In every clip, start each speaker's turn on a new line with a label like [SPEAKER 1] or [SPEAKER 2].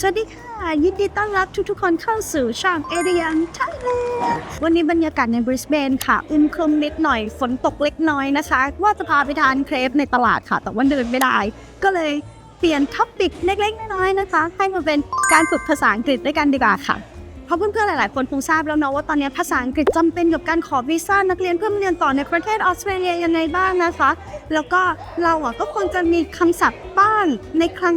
[SPEAKER 1] สวัสดีค่ะ ยินดีต้อนรับทุกๆ คนเข้าสู่ช่องเอเรียงไทยแลนด์วันนี้บรรยากาศในบริสเบนค่ะอึมครึมนิดหน่อยฝนตกเล็กน้อยนะคะ ว่าจะพาไปทานเครปในตลาดค่ะ แต่ว่าเดินไม่ได้ ก็เลยเปลี่ยนท็อปปิกเล็กๆ น้อยๆนะคะ ให้มาเป็นการฝึกภาษาอังกฤษด้วยกันดีกว่าค่ะเพราะเพื่อนๆหลายๆ คนคงทราบแล้วเนาะว่าตอนนี้ภาษาอังกฤษจำเป็นกับการขอวีซ่านักเรียนเพื่อมาเรียนต่อในประเทศออสเตรเลียยังไงบ้างนะคะ แล้วก็เราอะก็ควรจะมีคำศัพท์บ้างในครั้ง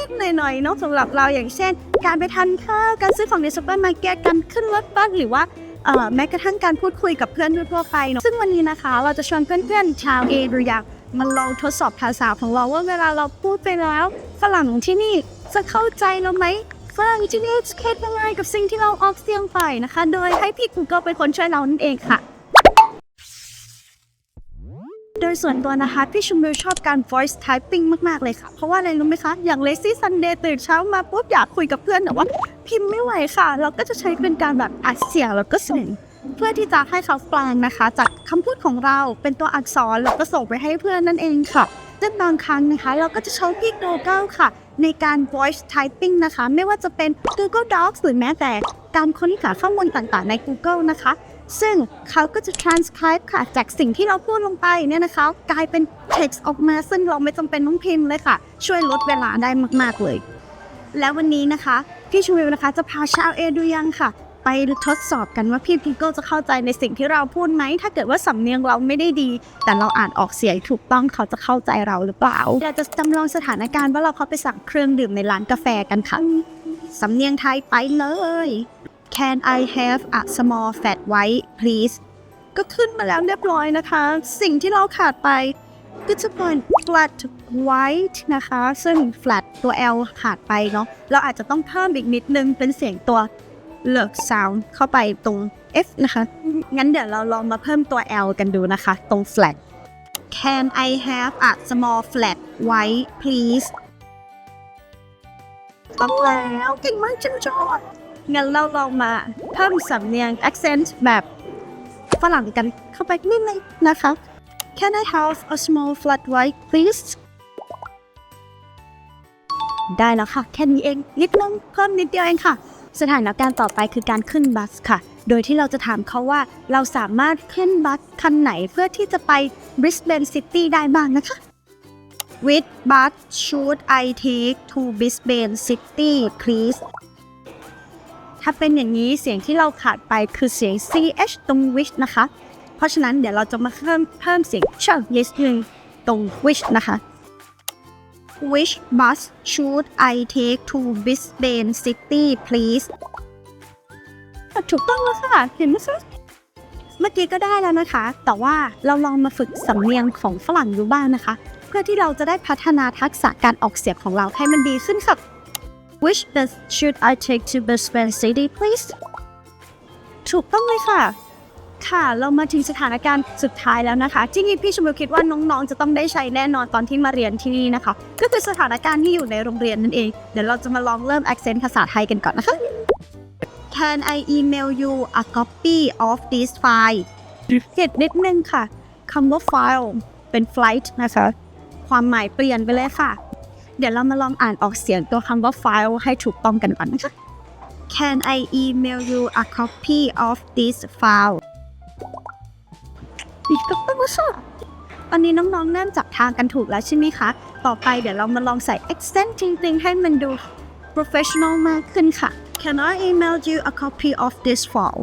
[SPEAKER 1] นิดๆหน่อยๆเนาะสำหรับเราอย่างเช่น การไปทานข้าวการซื้อของในซูเปอร์มาร์เก็ตการขึ้นรถบัสหรือว่าแม้กระทั่งการพูดคุยกับเพื่อนทั่วไปเนาะซึ่งวันนี้นะคะเราจะชวนเพื่อนๆชาวเอหรืออยามาลองทดสอบภาษาของเราว่าเวลาเราพูดไปแล้วฝรั่งที่นี่จะเข้าใจเราไหมฝรั่งที่นี่จะคิดยังไงกับสิ่งที่เราออกเสียงไปนะคะ โดยให้พี่ Google เป็นคนช่วยเรานั่นเองค่ะ ยส่วนตัวนะคะพี่ชุมวิวชอบการ voice typing มาก ๆ เลยค่ะ เพราะว่าอะไรรู้ไหมคะ อย่าง lazy sunday ตื่นเช้ามาปุ๊บอยากคุยกับเพื่อนแต่ว่า พิมพ์ไม่ไหวค่ะ เราก็จะใช้เป็นการแบบอัดเสียงแล้วก็ส่งเพื่อที่จะให้เขาแปลงนะคะ จากคำพูดของเราเป็นตัวอักษรแล้วก็ส่งไปให้เพื่อนนั่นเองค่ะซึ่งบางครั้งนะคะ เราก็จะใช้พี่ Google ค่ะ ในการ voice typing นะคะ ไม่ว่าจะเป็น Google Docs หรือแม้แต่การค้นหาข้อมูลต่างๆใน Google นะคะ ซึ่งเขาก็จะ transcribe ค่ะ จากสิ่งที่เราพูดลงไปเนี่ยนะคะ กลายเป็น text ออกมา ซึ่งเราไม่จำเป็นต้องพิมพ์เลยค่ะ ช่วยลดเวลาได้มาก ๆ เลย แล้ววันนี้นะคะ พี่ชูวิวนะคะจะพาชาวเอดูยังค่ะ ไปทดสอบกันว่าพี่ Google จะเข้าใจในสิ่งที่เราพูดไหม ถ้าเกิดว่าสำเนียงเราไม่ได้ดี แต่เราอ่านออกเสียงถูกต้องเขาจะเข้าใจเราหรือเปล่าเราจะจำลองสถานการณ์ว่าเราเข้าไปสั่งเครื่องดื่มในร้านกาแฟกันค่ะสำเนียงไทยไปเลย Can I have a small fat white please ก็ขึ้นมาแล้วเรียบร้อยนะคะ สิ่งที่เราขาดไปก็จะเป็น flat white นะคะ ซึ่ง flat ตัว L ขาดไปเนาะเราอาจจะต้องเพิ่มอีกนิดนึงเป็นเสียงตัวเลิก sound เข้าไปตรง F นะคะ งั้นเดี๋ยวเราลองมาเพิ่มตัว L กันดูนะคะ ตรง flat Can I have a small flat white please ต้องแล้วเก่งมากจังจอด งั้นเราลองมาเพิ่มสำเนียง accent แบบฝรั่งกันเข้าไปนิดนึงนะคะ Can I have a small flat white please ได้แล้วค่ะ แค่นี้เองนิดนึงเพิ่มนิดเดียวเองค่ะ สถานการณ์ต่อไปคือการขึ้นบัสค่ะ โดยที่เราจะถามเขาว่าเราสามารถขึ้นบัสคันไหนเพื่อที่จะไป Brisbane City ได้บ้างนะคะ Which bus should I take to Brisbane City please ถ้าเป็นอย่างนี้เสียงที่เราขาดไปคือเสียง ch ตรง which นะคะ เพราะฉะนั้นเดี๋ยวเราจะมาเพิ่มเพิ่มเสียงช yes หนึ่งตรง which นะคะ Which bus should I take to Brisbane City please ถูกต้องแล้วค่ะเห็นไหมคะเมื่อกี้ก็ได้แล้วนะคะ แต่ว่าเราลองมาฝึกสำเนียงของฝรั่งดูบ้างนะคะ เพื่อที่เราจะได้พัฒนาทักษะการออกเสียงของเราให้มันดีขึ้นค่ะ Which bus should I take to Brisbane City please ถูกต้องเลยค่ะ ค่ะ เรามาถึงสถานการณ์สุดท้ายแล้วนะคะ ที่นี่พี่ชมพูคิดว่าน้องๆ จะต้องได้ใช้แน่นอนตอนที่มาเรียนที่นี่นะคะ ก็คือสถานการณ์ที่อยู่ในโรงเรียนนั่นเอง เดี๋ยวเราจะมาลองเริ่ม accent ภาษาไทยกันก่อนนะคะ Can I email you a copy of this file เก็ดนิดนึงค่ะคำว่า file เป็น flight นะคะ ความหมายเปลี่ยนไปเลยค่ะ เดี๋ยวเรามาลองอ่านออกเสียงตัวคำว่า file ให้ถูกต้องกันก่อนนะคะ Can I email you a copy of this file อีกก็ต้องค่ะตอนนี้น้องๆ เริ่มจับทางกันถูกแล้วใช่ไหมคะ ต่อไปเดี๋ยวเรามาลองใส่ accent จริงๆ ให้มันดู professional มากขึ้นค่ะ Can I email you a copy of this file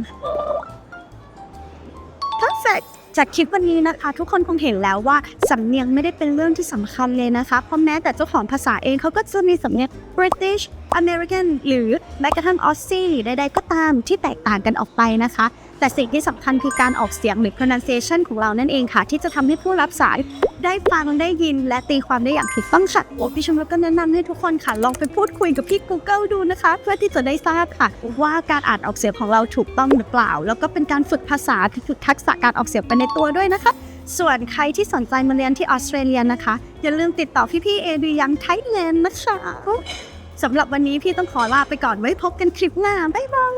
[SPEAKER 1] จากคลิปวันนี้นะคะ ทุกคนคงเห็นแล้วว่าสำเนียงไม่ได้เป็นเรื่องที่สำคัญเลยนะคะเพราะแม้แต่เจ้าของภาษาเองเขาก็จะมีสำเนียง British American หรือแม้กระทั่ง Aussie ใดๆก็ตามที่แตกต่างกันออกไปนะคะ แต่สิ่งที่สำคัญคือการออกเสียงหรือ pronunciation ของเรานั่นเองค่ะ ที่จะทำให้ผู้รับสาย ได้ฟังได้ยินและตีความได้อย่างถูกต้องค่ะพี่ชมก็แนะนำให้ทุกคนค่ะลองไปพูดคุยกับพี่ Google ดูนะคะ เพื่อที่จะได้ทราบค่ะว่าการอ่านออกเสียงของเราถูกต้องหรือเปล่า แล้วก็เป็นการฝึกภาษาฝึกทักษะการออกเสียงไปในตัวด้วยนะคะ ส่วนใครที่สนใจมาเรียนที่ออสเตรเลียนะคะ อย่าลืมติดต่อพี่ๆเอดูยังไทยแลนด์นะคะสำหรับวันนี้พี่ต้องขอลาไปก่อนไว้พบกันคลิปหน้าบ๊ายบาย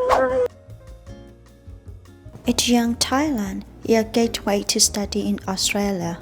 [SPEAKER 2] It's Young Thailand, your gateway to study in Australia.